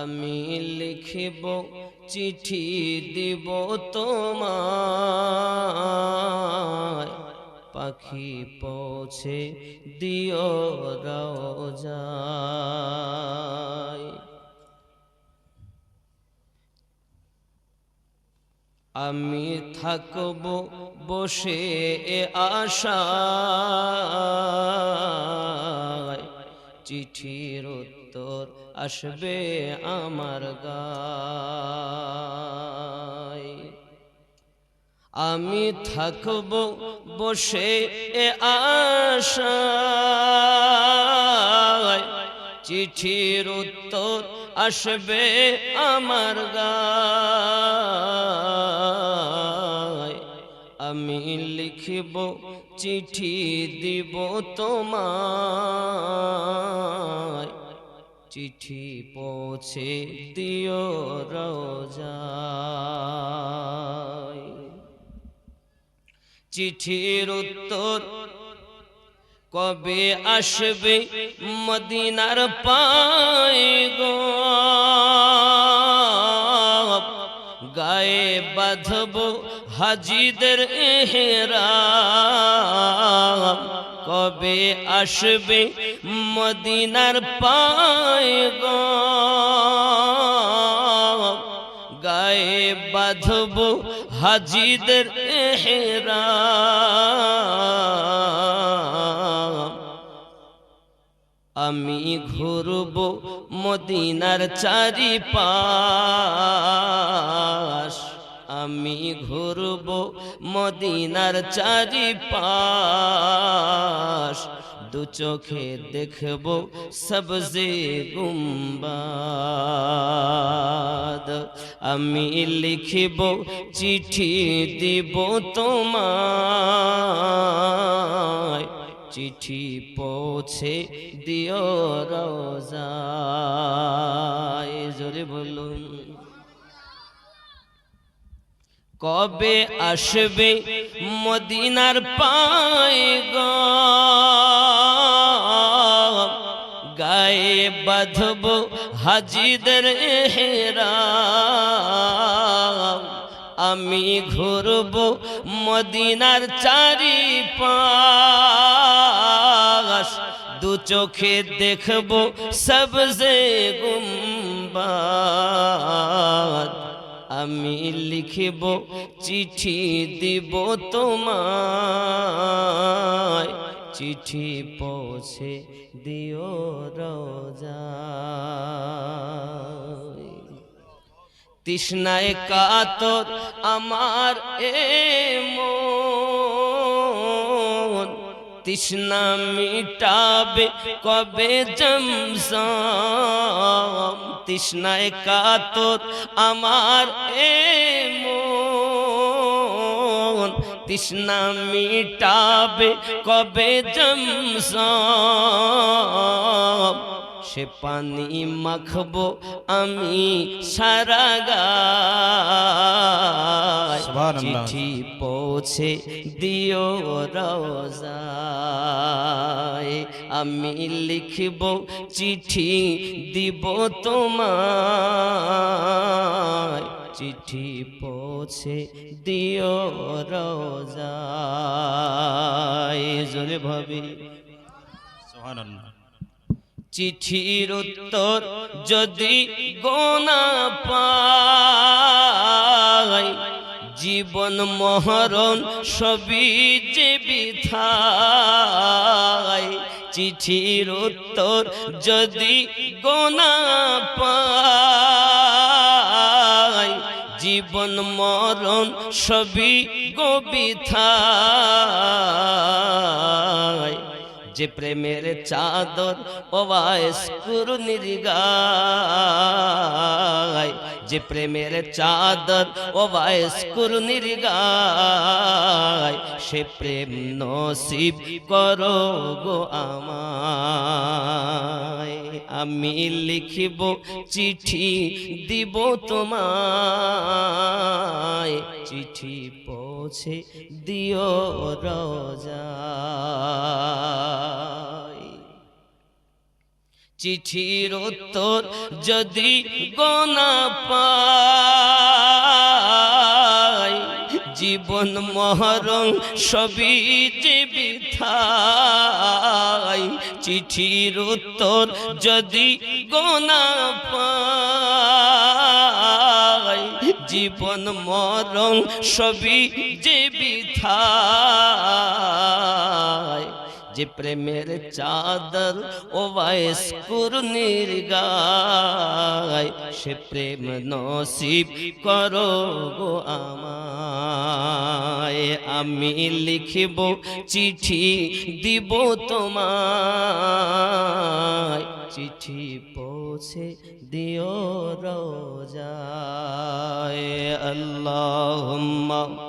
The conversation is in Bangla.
আমি লিখিব, চিঠি দিব তোমায়। পাখি পৌঁছে দিও যায় আমি থাকব বসে এ আশায়। চিঠির উত্তর আসবে আমার গায়। আমি থাকব বসে এ আশায়। চিঠির উত্তর আসবে আমার গায়। আমি লিখিব, চিঠি দিব তোমায়। চিঠি পৌঁছে দিও রোজায়। চিঠির উত্তর, কবে আসবে মদিনার পায় গো? গায়ে বাঁধব হাজিদের এহেরা কবে আসবে মদিনার পায় গো? গায়ে বাঁধব হাজিদের এহেরা আমি ঘুরব মদিনার চারি পাশ আমি ঘুরব মদিনার চারি পাশ দু চোখে দেখব সবজে গুম্বাদ। আমি লিখিব, চিঠি দিব তোমায়। চিঠি পৌঁছে দিও রোজায়। জোরে বলুন। কবে আসবে মদিনার পায় গায়ে বাঁধব হাজিদের হেরা আমি ঘুরব মদিনার চারি পাশ দু চোখে দেখব সবজে গুম্বাদ। আমি লিখিব চিঠি দিব তোমায়। চিঠি পৌঁছে দিও রোজা। তৃষ্ণায় কাতর আমার এ মন। তৃষ্ণা মিটাবে কবে জমসাম তৃষ্ণায় কাতর আমার এ তৃষ্ণা মিটাবে কবে জমসাম সে পানি মাখবো আমি সারা চিঠি পৌঁছে দিও রোজায় আমি লিখব চিঠি দিব তোমায়। চিঠি পৌঁছে দিও রোজায় জোরে ভাবি। সুবহানাল্লাহ। চিঠির উত্তর যদি গোনা পাই, জীবন মহরণ সবই যে বিথাই চিঠির উত্তর যদি গোনা পাই, জীবন মরণ সবই গোবিথাই যে প্রেমের চাদর ওয়াইস কুরুনির গায় যে প্রেমের চাদর ওয়াইস কুরুনির গায় সে প্রেম নসিব করো গো আমায়। আমি লিখিব চিঠি দিব তোমায়, চিঠি পৌঁছে দিও রোজায় চিঠির উত্তর যদি গোনা পাই, জীবন মহরং সবই যে বিথাই চিঠির উত্তর যদি গোনা পাই জীবন মরং সবই যে বিথাই যে প্রেমের চাদর ও বায়স কুরনির গায় সে প্রেম নসিব করো গো আমায়। আমি লিখিব চিঠি দিব তোমায়। চিঠি পৌঁছে দিও রোজায়। আল্লাহুম্মা